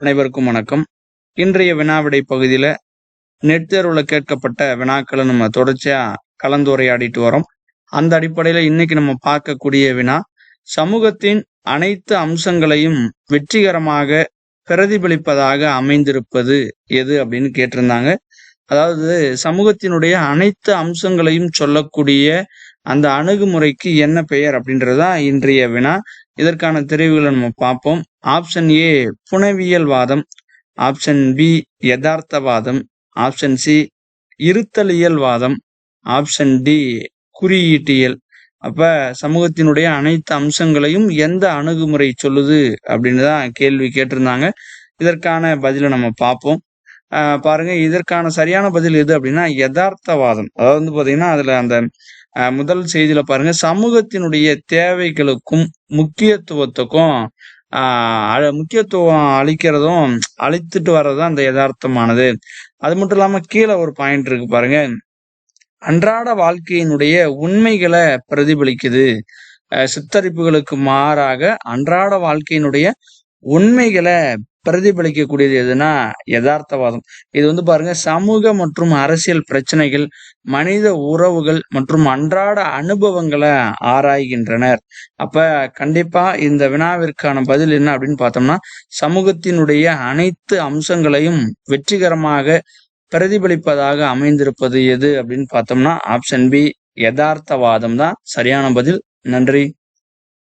அனைவருக்கும் வணக்கம். இன்றைய வினாவிடை பகுதியில நெட் தேர்வுல கேட்கப்பட்ட வினாக்களை நம்ம தொடர்ச்சியா கலந்துரையாடிட்டு வரோம். அந்த அடிப்படையில இன்னைக்கு நம்ம பார்க்கக்கூடிய வினா சமூகத்தின் அனைத்து அம்சங்களையும் வெற்றிகரமாக பிரதிபலிப்பதாக அமைந்திருப்பது எது அப்படின்னு கேட்டிருந்தாங்க. அதாவது சமூகத்தினுடைய அனைத்து அம்சங்களையும் சொல்லக்கூடிய அந்த அணுகுமுறைக்கு என்ன பெயர் அப்படின்றதா இன்றைய வினா. இதற்கான தெரிவுகளை நம்ம பார்ப்போம். ஆப்ஷன் ஏ புனவியல் வாதம். ஆப்ஷன் பி யதார்த்தவாதம். ஆப்ஷன் சி இருத்தலியல் வாதம். ஆப்ஷன் டி குறியீட்டியல். அப்ப சமூகத்தினுடைய அனைத்து அம்சங்களையும் எந்த அணுகுமுறை சொல்லுது அப்படின்னு தான் கேள்வி கேட்டிருந்தாங்க. இதற்கான பதிலை நம்ம பார்ப்போம். பாருங்க இதற்கான சரியான பதில் எது அப்படின்னா யதார்த்தவாதம். அதாவது வந்து பாத்தீங்கன்னா அதுல அந்த முதல் செய்தியில பாருங்க. சமூகத்தினுடைய தேவைகளுக்கும் முக்கியத்துவத்துக்கும் ஆஹ் முக்கியத்துவம் அளிக்கிறதும் அழித்துட்டு வர்றதுதான் அந்த யதார்த்தமானது. அது மட்டும் இல்லாம கீழே ஒரு பாயிண்ட் இருக்கு பாருங்க. அன்றாட வாழ்க்கையினுடைய உண்மைகளை பிரதிபலிக்குது. சித்தரிப்புகளுக்கு மாறாக அன்றாட வாழ்க்கையினுடைய உண்மைகளை பிரதிபலிக்கக்கூடியது எதுனா யதார்த்தவாதம். இது வந்து பாருங்க சமூக மற்றும் அரசியல் பிரச்சனைகள் மனித உறவுகள் மற்றும் அன்றாட அனுபவங்களை ஆராய்கின்றனர். அப்ப கண்டிப்பா இந்த வினாவிற்கான பதில் என்ன அப்படின்னு பார்த்தோம்னா சமூகத்தினுடைய அனைத்து அம்சங்களையும் வெற்றிகரமாக பிரதிபலிப்பதாக அமைந்திருப்பது எது அப்படின்னு பார்த்தோம்னா ஆப்ஷன் பி யதார்த்தவாதம் தான். சரியான பதில். நன்றி.